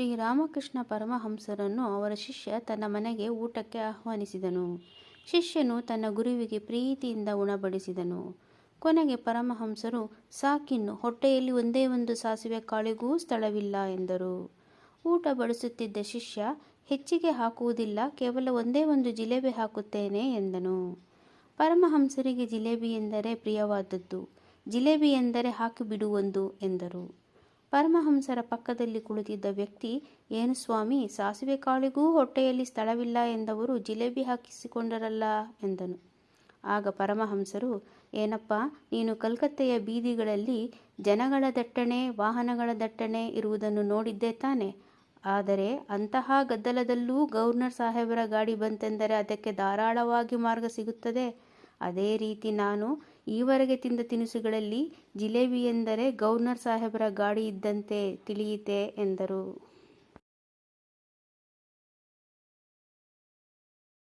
ಶ್ರೀರಾಮಕೃಷ್ಣ ಪರಮಹಂಸರನ್ನು ಅವರ ಶಿಷ್ಯ ತನ್ನ ಮನೆಗೆ ಊಟಕ್ಕೆ ಆಹ್ವಾನಿಸಿದನು. ಶಿಷ್ಯನು ತನ್ನ ಗುರುವಿಗೆ ಪ್ರೀತಿಯಿಂದ ಉಣಬಡಿಸಿದನು. ಕೊನೆಗೆ ಪರಮಹಂಸರು, ಸಾಕಿನ್ನು, ಹೊಟ್ಟೆಯಲ್ಲಿ ಒಂದೇ ಒಂದು ಸಾಸಿವೆ ಕಾಳಿಗೂ ಸ್ಥಳವಿಲ್ಲ ಎಂದರು. ಊಟ ಬಡಿಸುತ್ತಿದ್ದ ಶಿಷ್ಯ, ಹೆಚ್ಚಿಗೆ ಹಾಕುವುದಿಲ್ಲ, ಕೇವಲ ಒಂದೇ ಒಂದು ಜಿಲೇಬಿ ಹಾಕುತ್ತೇನೆ ಎಂದನು. ಪರಮಹಂಸರಿಗೆ ಜಿಲೇಬಿ ಎಂದರೆ ಪ್ರಿಯವಾದದ್ದು. ಜಿಲೇಬಿ ಎಂದರೆ ಹಾಕಿಬಿಡುವೊಂದು ಎಂದರು. ಪರಮಹಂಸರ ಪಕ್ಕದಲ್ಲಿ ಕುಳಿತಿದ್ದ ವ್ಯಕ್ತಿ, ಏನು ಸ್ವಾಮಿ, ಸಾಸಿವೆ ಕಾಳಿಗೂ ಹೊಟ್ಟೆಯಲ್ಲಿ ಸ್ಥಳವಿಲ್ಲ ಎಂದವರು ಜಿಲೇಬಿ ಹಾಕಿಸಿಕೊಂಡರಲ್ಲ ಎಂದನು. ಆಗ ಪರಮಹಂಸರು, ಏನಪ್ಪ, ನೀನು ಕಲ್ಕತ್ತೆಯ ಬೀದಿಗಳಲ್ಲಿ ಜನಗಳ ದಟ್ಟಣೆ ವಾಹನಗಳ ದಟ್ಟಣೆ ಇರುವುದನ್ನು ನೋಡಿದ್ದೇ ತಾನೆ? ಆದರೆ ಅಂತಹ ಗದ್ದಲದಲ್ಲೂ ಗವರ್ನರ್ ಸಾಹೇಬರ ಗಾಡಿ ಬಂತೆಂದರೆ ಅದಕ್ಕೆ ಧಾರಾಳವಾಗಿ ಮಾರ್ಗ ಸಿಗುತ್ತದೆ. ಅದೇ ರೀತಿ ನಾನು ಈವರೆಗೆ ತಿಂದ ತಿನಿಸುಗಳಲ್ಲಿ ಜಿಲೇಬಿ ಎಂದರೆ ಗೌರ್ನರ್ ಸಾಹೇಬರ ಗಾಡಿ ಇದ್ದಂತೆ ತಿಳಿಯಿತೆ ಎಂದರು.